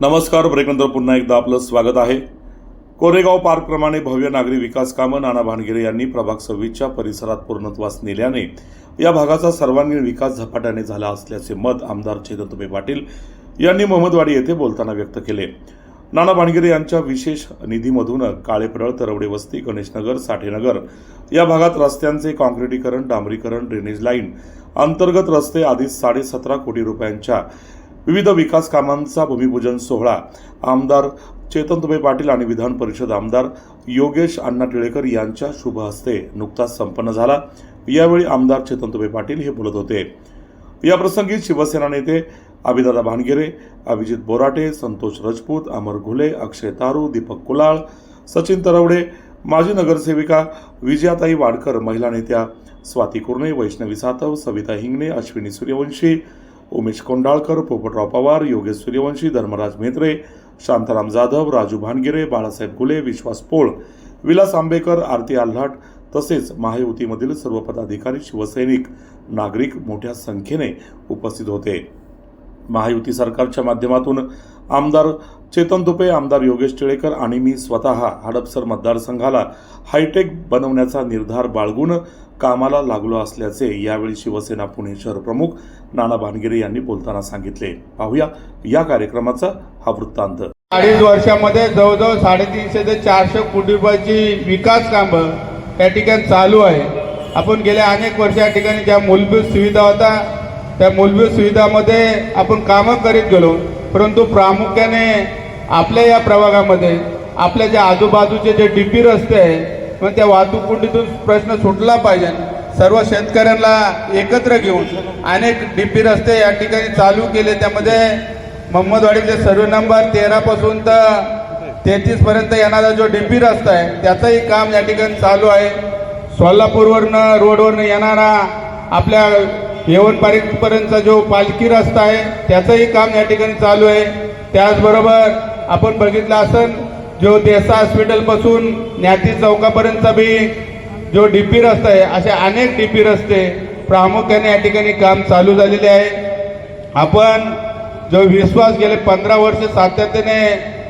नमस्कार ब्रेकनंतर पुन्हा एकदा आपलं स्वागत आहे. कोरेगाव पार्कप्रमाणे भव्य नागरी विकास कामं नाना भानगिरे यांनी प्रभाग सव्वीसच्या परिसरात पूर्णत्वास नेल्याने या भागाचा सर्वांगीण विकास झपाट्याने झाला असल्याचे मत आमदार चेतनतुबे पाटील यांनी मोहम्मदवाडी येथे बोलताना व्यक्त केले. नाना भानगिरे यांच्या विशेष निधीमधून काळेपरळ तरवडे वस्ती गणेशनगर साठेनगर या भागात रस्त्यांचे काँक्रिटीकरण डांबरीकरण ड्रेनेज लाईन अंतर्गत रस्ते आधी साडेसतरा कोटी रुपयांच्या विविध विकास कामांचा भूमिपूजन सोहळा. आमदार चेतनतुबे पाटील आणि विधान परिषद आमदार योगेश अण्णा टिळेकर यांच्या शुभ हस्ते नुकताच संपन्न झाला. यावेळी आमदार चेतनतुबे पाटील हे बोलत होते. याप्रसंगी शिवसेना नेते अभिदादा भानगिरे अभिजित बोराटे संतोष राजपूत अमर घुले अक्षय तारू दीपक कुलाळ सचिन तरवडे माजी नगरसेविका विजयाताई वाडकर महिला नेत्या स्वाती कुर्णे वैष्णवी सातव सविता हिंगणे अश्विनी सूर्यवंशी उमेश कोंडाळकर पोपटराव पवार योगेश सूर्यवंशी धर्मराज म्हेत्रे शांताराम जाधव राजू भानगिरे बाळासाहेब गुले विश्वास पोळ विलास आंबेकर आरती आल्हाट तसेच महायुतीमधील सर्व पदाधिकारी शिवसैनिक नागरिक मोठ्या संख्येने उपस्थित होते. महायुती सरकारच्या माध्यमातून आमदार चेतन तुपे आमदार योगेश टिळेकर आणि मी स्वतः हडपसर मतदारसंघाला हायटेक बनवण्याचा निर्धार बाळगून कामाला लागलो असल्याचे यावेळी शिवसेना पुणे शहर प्रमुख नाना भानगिरे यांनी बोलताना सांगितले. पाहूया या कार्यक्रमाचा हा वृत्तांत. अडीच वर्षामध्ये जवळजवळ साडेतीनशे ते चारशे कोटी रुपयाची विकास कामं त्या ठिकाणी चालू आहे. आपण गेल्या अनेक वर्ष या ठिकाणी ज्या मूलभूत सुविधा होत्या त्या मूलभूत सुविधामध्ये आपण कामं करीत गेलो. परंतु प्रामुख्याने आपल्या या प्रभागामध्ये आपल्या ज्या आजूबाजूचे जे डीपी रस्ते आहे मग त्या वाहतूक प्रश्न सुटला पाहिजे. सर्व शेतकऱ्यांना एकत्र घेऊन अनेक डीपी रस्ते या ठिकाणी चालू केले. त्यामध्ये मोहम्मदवाडीचे सर्व नंबर तेरापासून तर तेहतीसपर्यंत येणारा जो डीपी रस्ता आहे त्याचंही काम या ठिकाणी चालू आहे. सोलापूरवरनं रोडवरनं येणारा आपल्या येवनपर्यंतचा जो पालखी रस्ता आहे त्याचंही काम या ठिकाणी चालू आहे. त्याचबरोबर आपण बघितलं असन जो देसा हॉस्पिटलपासून न्याती चौकापर्यंतचा बी जो डी पी रस्ता आहे असे अनेक डीपी रस्ते प्रामुख्याने या ठिकाणी काम चालू झालेले आहे. आपण जो विश्वास गेले पंधरा वर्ष सातत्याने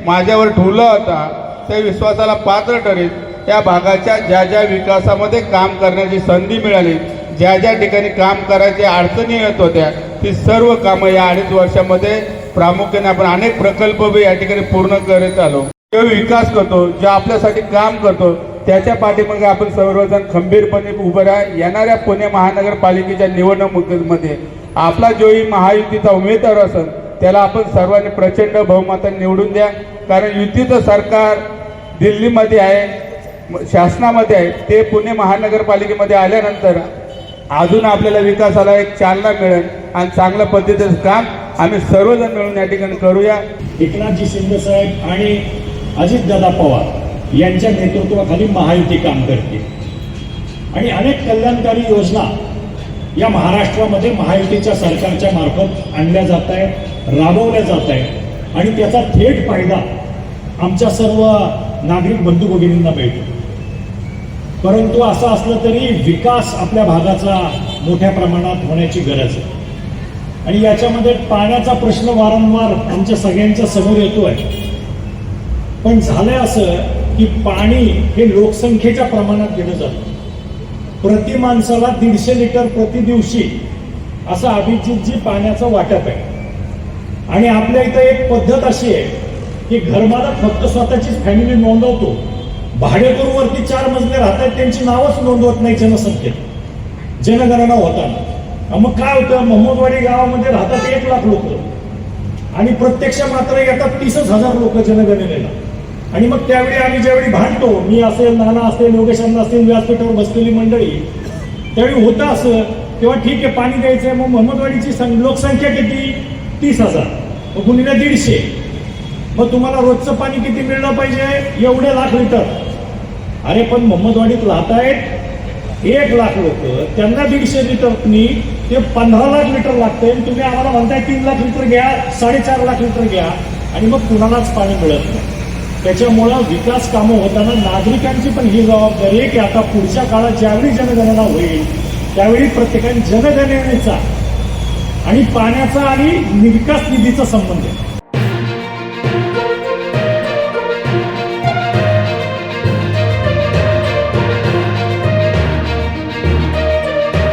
माझ्यावर ठेवला होता त्या विश्वासाला पात्र ठरेल. त्या भागाच्या ज्या ज्या विकासामध्ये काम करण्याची संधी मिळाली ज्या ज्या ठिकाणी काम करायच्या अडचणी येत होत्या ती सर्व कामं या अडीच वर्षामध्ये प्रामुख्याने आपण अनेक प्रकल्प बी या ठिकाणी पूर्ण करत आलो. जो विकास करतो जो आपल्यासाठी काम करतो त्याच्या पाठीमागे आपण सर्वजण खंबीरपणे उभं राहा. येणाऱ्या पुणे महानगरपालिकेच्या निवडणुकीमध्ये आपला जोही महायुतीचा उमेदवार असेल त्याला आपण सर्वांनी प्रचंड बहुमताने निवडून द्या. कारण युतीचं सरकार दिल्लीमध्ये आहे शासनामध्ये आहे ते पुणे महानगरपालिकेमध्ये आल्यानंतर अजून आपल्याला विकासाला एक चालना मिळेल आणि चांगल्या पद्धतीचं काम आम्ही सर्वजण मिळून या ठिकाणी करूया. एकनाथजी शिंदे साहेब आणि अजितदादा पवार यांच्या नेतृत्वाखाली महायुती काम करते. आणि अनेक कल्याणकारी योजना या महाराष्ट्रामध्ये महायुतीच्या सरकारच्या मार्फत आणल्या जात आहेत राबवल्या जात आहेत. आणि त्याचा थेट फायदा आमच्या सर्व नागरिक बंधू भगिनींना मिळतो. परंतु असं असलं तरी विकास आपल्या भागाचा मोठ्या प्रमाणात होण्याची गरज आहे. आणि याच्यामध्ये पाण्याचा प्रश्न वारंवार आमच्या सगळ्यांच्या समोर येतो आहे. पण झालंय असं की पाणी हे लोकसंख्येच्या प्रमाणात दिलं जातं प्रति माणसाला दीडशे लिटर प्रति दिवशी असं अभिजितजी पाण्याचं वाटप आहे. आणि आपल्या इथं एक पद्धत अशी आहे की घरमालक फक्त स्वतःचीच फॅमिली नोंदवतो. भाडेकरूवरती चार मजले राहतात त्यांची नावच नोंदवत नाही जनसंख्येत. जनगणना होताना. मग काय होतं? मोहम्मदवाडी गावामध्ये राहतात एक लाख लोक. आणि प्रत्यक्ष मात्र येतात तीसच हजार लोक जनगणनेला. आणि मग त्यावेळी आम्ही ज्यावेळी भांडतो मी असेल नाना असेल योगेशांना असेल व्यासपीठावर बसलेली मंडळी त्यावेळी होतं असं तेव्हा ठीक आहे पाणी द्यायचंय मग मोहम्मदवाडीची सं- लोकसंख्या किती? तीस हजार. मग गुणिले दीडशे. मग तुम्हाला रोजचं पाणी किती मिळलं पाहिजे? एवढे लाख लिटर. अरे पण मोहम्मदवाडीत राहत आहेत एक लाख लोक. त्यांना दीडशे लिटरनी ते पंधरा लाख लिटर लागतंय. तुम्ही आम्हाला म्हणताय तीन लाख लिटर घ्या साडेचार लाख लिटर घ्या. आणि मग कुणालाच पाणी मिळत नाही. त्याच्यामुळं विकास कामं होताना नागरिकांची पण ही जबाबदारी आहे की आता पुढच्या काळात ज्यावेळी जनगणना होईल त्यावेळी प्रत्येकाने जनगणनेचा आणि पाण्याचा आणि विकास निधीचा संबंध आहे.